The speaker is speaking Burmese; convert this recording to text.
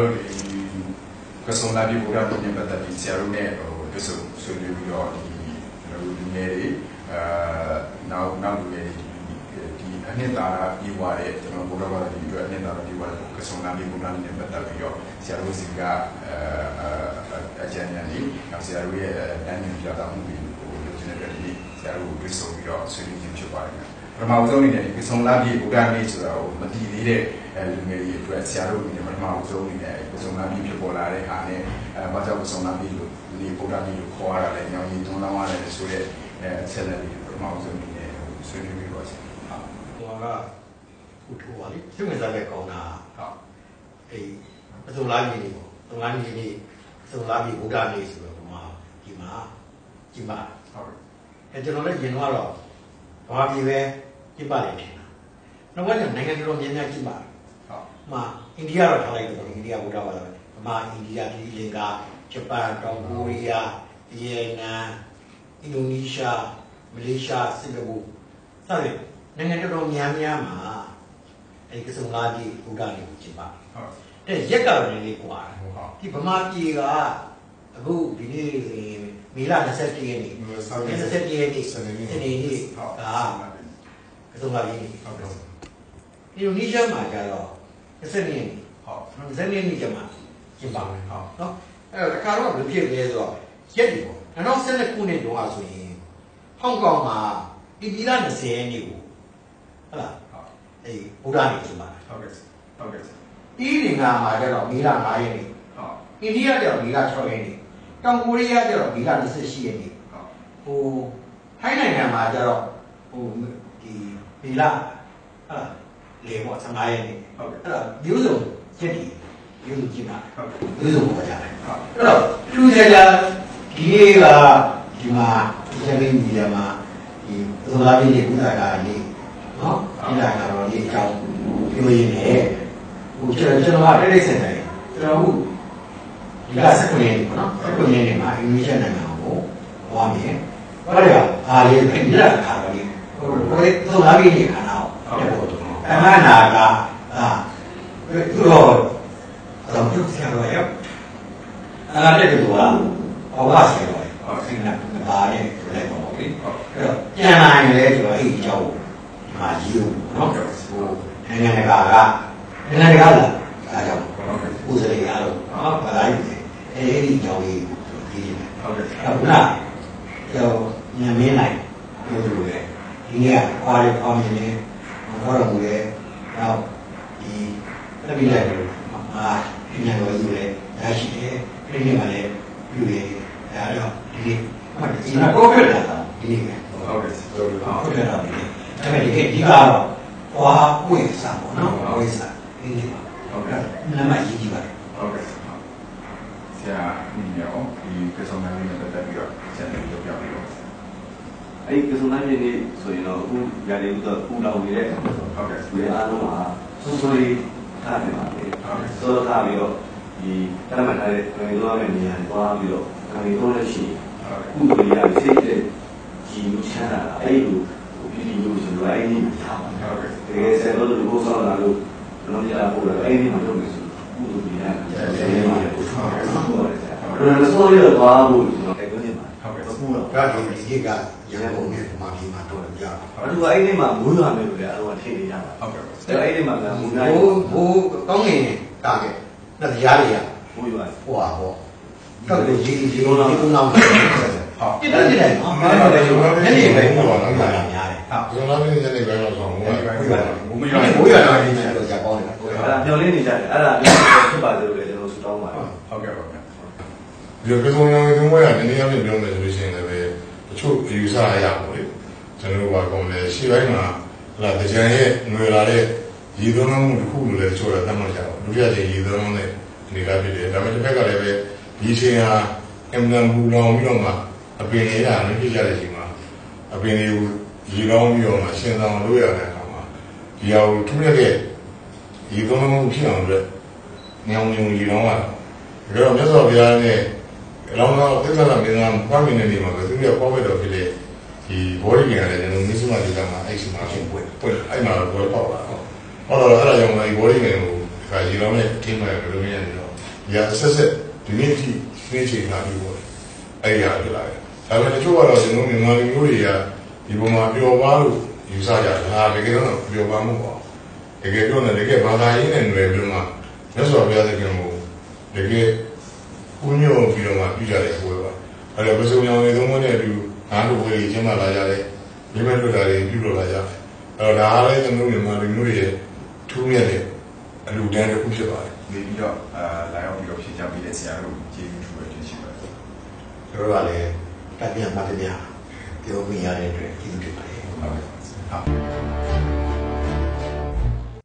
တို့ဒီကဆုံလာပြီးဘုရားပြည်နဲ့ပတ်သက်ပြီးဆရာတို့နဲ့ဟိုတွေ့ဆုံဆွေးနွေးပြီးတော့ဒီကျွန်တော်တို့လူငယ်တွေအာနောက်နောက်လူငယ်တွေဒီအနှစ်သာရပြီးသွားတဲ့ကျွန်တော်ဘုရားဘာသာဒီအတွက်အနှစ်သာရပြီးသွားတဲ့ကဆုံလာပြီးဘုရားနဲ့ပတ်သက်ပြီးတော့ဆရာတို့စီကအဲအကျဉ်းဉာဏ်ကြီးဆရာတို့ရဲ့အန်းဉာဏ်ပြတာမှုတွေဟိုလူချင်းတဲ့ဒီဆရာတို့တွေ့ဆုံပြီးတော့ဆွေးနွေးခြင်းဖြစ်ပါတယ်ပထမဦးဆုံးအနေနဲ့ဒီကဆုံလာပြီးဘုရားနေ့ဆိုတာကိုမတည်သေးတဲ့ အဲလူငယ်တွေအတွက်ဆရာတို့အနေနဲ့ပထမဦးဆုံးအနေနဲ့ကဆုံလာပြီးဖြစ်ပေါ်လာတဲ့ဟာနဲ့အဲဘာကြောင့်ကဆုံလာပြီးလို့ဒီဘုရားနေ့ကိုခေါ်ရတာလဲညောင်ကြီးတွန်းလောင်းရတယ်ဆိုတဲ့အဲဆက်လက်ပြီးပထမဦးဆုံးအနေနဲ့ဆွေးနွေးပြီးတော့ရှင်ဟုတ်ဟိုကဟိုထိုးပါလေသူ့ဝင်စားပဲကောင်းတာဟုတ်အေးအစုံလားကြီးနေပေါ့အစုံလားကြီးနေအစုံလားကြီးဘုရားနေဆိုတော့ဒီမှာဒီမှာဒီမှာဟုတ်အဲကျွန်တော်လည်းရင်တော့ဘာပြည်ပဲကြည့်ပါလေထင်တာနောက်ပိုင်းနိုင်ငံတော်များများကြည့်ပါဟုတ် မှာအိန္ဒိယတော့ထားလိုက်တော့အိန္ဒိယဘုရားပါလားဗမာအိန္ဒိယဒီလင်္ကာဂျပန်တောင်ကိုရီးယားဗီယက်နမ်အင်ဒိုနီးရှားမလေးရှားစင်ကာပူစသဖြင့်နိုင်ငံတော်တော်များများမှာအဲဒီကစုံလားပြည်ဘုရားတွေကိုကြည့်ပါဟုတ်တဲ့ရက်ကတော့နည်းနည်းကွာတယ်ဟုတ်ဟုတ်ဒီဗမာပြည်ကအခုဒီနေ့ဆိုရင်မေလ27ရက်နေ့27ရက်နေ့စနေနေ့စနေနေ့ဟုတ်ကကစုံလားပြည်ဟုတ်ကဲ့အင်ဒိုနီးရှားမှာကျတော့ 20နှစ်ဟုတ်နော်20နှစ်နှစ်ကျမှကျင်းပါမယ်ဟုတ်နော်အဲ့တော့တခါတော့ဘယ်လိုဖြစ်လဲဆိုတော့ရက်ဒီပေါ့2012ခုနှစ်တုန်းကဆိုရင်ဟောင်ကောင်မှာဒီပြည်လာ20ရက်နေ့ကိုဟုတ်လားဟုတ်အေးဘုရားနေ့ကျင်းပါတာဟုတ်ကဲ့ဟုတ်ကဲ့ပြီးရင်ကမှာကျတော့မေလ9ရက်နေ့ဟုတ်အိန္ဒိယကျတော့မေလ6ရက်နေ့တောင်ကိုရီးယားကျတော့မေလ28ရက်နေ့ဟုတ်ဟိုထိုင်းနိုင်ငံမှာကျတော့ဟိုဒီမေလဟာ လေပေါ့15ရက်နေ့ဟုတ်ကဲ့အဲ့တော့မျိုးစုံရက်ဒီမျိုးစုံကျင်းပါဟုတ်ကဲ့မျိုးစုံပေါ်ကြတယ်ဟုတ်အဲ့တော့သူကြကြဒီနေ့ကဒီမှာဒီစရိမီဒီယာမှာဒီသုလာပြည်ကုသကာလေးနော်ဒီလာကတော့ဒီအကြောင်းပြောရင်းနဲ့ဟိုကျွန်တော်ကျွန်တော်ကတိတ်စင်တယ်ကျွန်တော်ဟုတ်ဒီကစက်ကွန်လေးပေါ့နော်စက်ကွန်လေးနေမှာအင်္ဂလိပ်နိုင်ငံကိုဟောမြင်ဘာလဲအားလေးပြင်ရတာခါပါလိဟိုဟိုသုလာပြည်နေခါတော့ အမှန်နာကအာသူတော့တော့သူဆရာတော်ရဲ့အဲ့ဒါတဲ့ကွာဘဝဆယ်တော့ဟုတ်ကဲ့နာပါရဲ့လည်းပေါ့လေအဲ့တော့ပြန်လာရင်လည်းကျွန်တော်အဲ့ဒီအကြောင်းဒီမှာယူနော်ဟိုနိုင်ငံတကာကနိုင်ငံတကာလားအားကြောင့်ဟုတ်ကဲ့ဥစရိအားလုံးနော်ဗလာယူတယ်အဲ့ဒီအကြောင်းလေးကိုကြည့်နေတယ်ဟုတ်ကဲ့အခုနကျော်ညမင်းနိုင်ပြောသလိုလေဒီနေ့ကခွာရအောင်နေ တယ်ခေါ်တော်မူတယ်နောက်ဒီတပိလိုက်လို့အာဒီညတော်ယူတယ်ရရှိတယ်ဒီနေ့မှလည်းပြုရဒါတော့ဒီနေ့မှဒီနေ့တော့ပြတာဒီနေ့ပဲဟုတ်ကဲ့ဟုတ်ကဲ့ဟုတ်ကဲ့တော့ဒီနေ့ဒါပေမဲ့ဒီကဒီကတော့ဟွာပွင့်စားပေါ့နော်ဝိစားဒီနေ့ပါဟုတ်ကဲ့နာမည်ကြီးကြီးပါဟုတ်ကဲ့ဆရာညီရောဒီကစုံနာလေးနဲ့ပတ်သက်ပြီးတော့ဆရာလည်းပြောပြပြီးတော့ အဲ့ဒီကစုံနိုင်နေဆိုရင်တော့အခုရတယ်ဥတော့ပူလောင်နေတဲ့ဟုတ်ကဲ့ဒီအားလုံးမှာစိုးစိုးလေးထားနေပါလေစိုးစိုးထားပြီးတော့ဒီတမန်ထားတဲ့ငွေသွားမယ့်နေရာကိုသွားပြီးတော့ငွေသွားလို့ရှိရင်ဟုတ်ကဲ့ကုသိုလ်ရစိတ်တဲ့ကြည်လူချမ်းသာတာအဲ့လိုပြည်ပြည်လို့ဆိုတော့အဲ့ဒီထားပါဟုတ်ကဲ့တကယ်ဆယ်လို့ဒီကိုဆောင်းလာလို့လုံးကြပို့တော့အဲ့ဒီမှာလုပ်နေဆိုကုသိုလ်ပြည်ရတယ်အဲ့ဒီမှာပို့ထားတယ်ဟုတ်ပါတယ်ဆရာအဲ့ဒါဆိုရတော့ဘူးကျွန်တော်တိုက်တွန်းနေပါဟုတ်ကဲ့ပူတော့ဒါကြောင့်ဒီနေ့က ရန်ကုန်နဲ့မာပြည်မှာတော့ရအောင်ဘာလို့အဲ့ဒီမှာမူးရမယ်လို့လည်းအတော့ထင်နေကြပါဟုတ်ကဲ့အဲ့အဲ့ဒီမှာကမူးနိုင်ဘိုးဘိုးကောင်းငင်တာခဲ့နှစ်တရားတွေကမူးရဟိုဟာဟောတော့လေဒီဒီကုန်းအောင်ကုန်းအောင်ဟုတ်ပြစ်တယ်ပြစ်တယ်နော်ဟုတ်တယ်ညနေပဲဟောတာများတယ်ဟုတ်ကျွန်တော်လည်းညနေပိုင်းတော့ဆောင်ဘုဘူးရားဘုရားဘုဘိုးရားဘိုးရတော့ဒီချက်တော့ကြာပေါင်းတယ်အဲ့ဒါမျောလင်းနေကြတယ်အဲ့ဒါဖြစ်ပါသေးလို့လည်းကျွန်တော်ဆူတောင်းပါတယ်ဟုတ်ကဲ့ဟုတ်ကဲ့ဒီကစုံရောင်းသုံးဝဲကနည်းနည်းလေးပြောမယ်ဆိုလို့ရှိရင်လည်းပဲ တချို့ယူဆရရပါလေကျွန်တော်တို့ဘာကောင်းလဲရှေ့ပိုင်းမှာလာတကြံရဲ့ငွေလာတဲ့ရည်သွန်းမှုတစ်ခုလိုလည်းတချို့ကသတ်မှတ်ကြအောင်ဒုတိယကျရည်သွန်းတဲ့အနေကဖြစ်တယ်ဒါပေမဲ့တစ်ဖက်ကလည်းပဲဒီချိန်ဟာအမှန်ပူလောင်ပြီးတော့မှအပင်လေးကမဖြစ်ကြတဲ့ချိန်မှာအပင်လေးကိုရေကောင်းပြီးတော့မှရှင်းဆောင်လို့ရတဲ့အခါမှာဒီဟာကိုထူးရတဲ့ရည်သွန်းမှုဖြစ်အောင်လို့ညောင်ညုံရေကောင်းလာတယ်ဒါတော့မြတ်စွာဘုရားနဲ့အ လောင်းတော်သစ္စာမင်းသားပွားမြင်နေနေမှာပဲသူကပေါ်ပဲတော့ဖြစ်တဲ့ဒီဘောရီကလည်းကျွန်တော်မြစ်စမဒေသမှာအဲ့ဒီမှာချင်းပွင့်ပွင့်အဲ့မှာဘောပေါက်လာတော့ဟောတော့အဲ့ဒါကြောင့်ဒီဘောရီကကိုခါရေလောင်းနဲ့အထင်းမဲ့ဘယ်လိုမြင်နေတော့ဒီကဆက်ဆက်ဒီနေ့အထိနေ့ချိန်လာပြီးပေါ့အဲ့ဒီဟာဖြစ်လာတယ်ဒါပေမဲ့တချို့ကတော့ကျွန်တော်မြန်မာလူမျိုးတွေကဒီပုံမှာပျော်ပါလို့ယူဆကြတယ်ဟာတကယ်တော့ပျော်ပါမှုပေါ့တကယ်ပြောနေတကယ်ဘာသာရေးနဲ့ຫນွယ်ပြီးတော့မှမြတ်စွာဘုရားသခင်ကိုတကယ် ကုညွတ်ပြီးတော့မှပြုကြတဲ့ပွဲပါအဲ့တော့ပစုံရောင်တွေသုံးခုနဲ့အတူငါတို့ဝေးကျင်းပလာကြတယ်မိမတို့တာတွေပြုလုပ်လာကြတယ်အဲ့တော့ဒါအားလည်းကျွန်တော်မြန်မာလူမျိုးတွေရဲ့ထူးမြတ်တဲ့အလူတန်းတစ်ခုဖြစ်ပါတယ်နေပြီးတော့အာလာရောက်ပြီးတော့ဖြည့်ချပေးတဲ့ဆရာတို့ကျေးဇူးထူးပဲတင်ရှိပါတယ်ကျွန်တော်ကလည်းတပြင်းမှတ်တပြပြောမိရတဲ့အတွက်ကျေးဇူးတင်ပါတယ်ဟုတ်ကဲ့ဟုတ်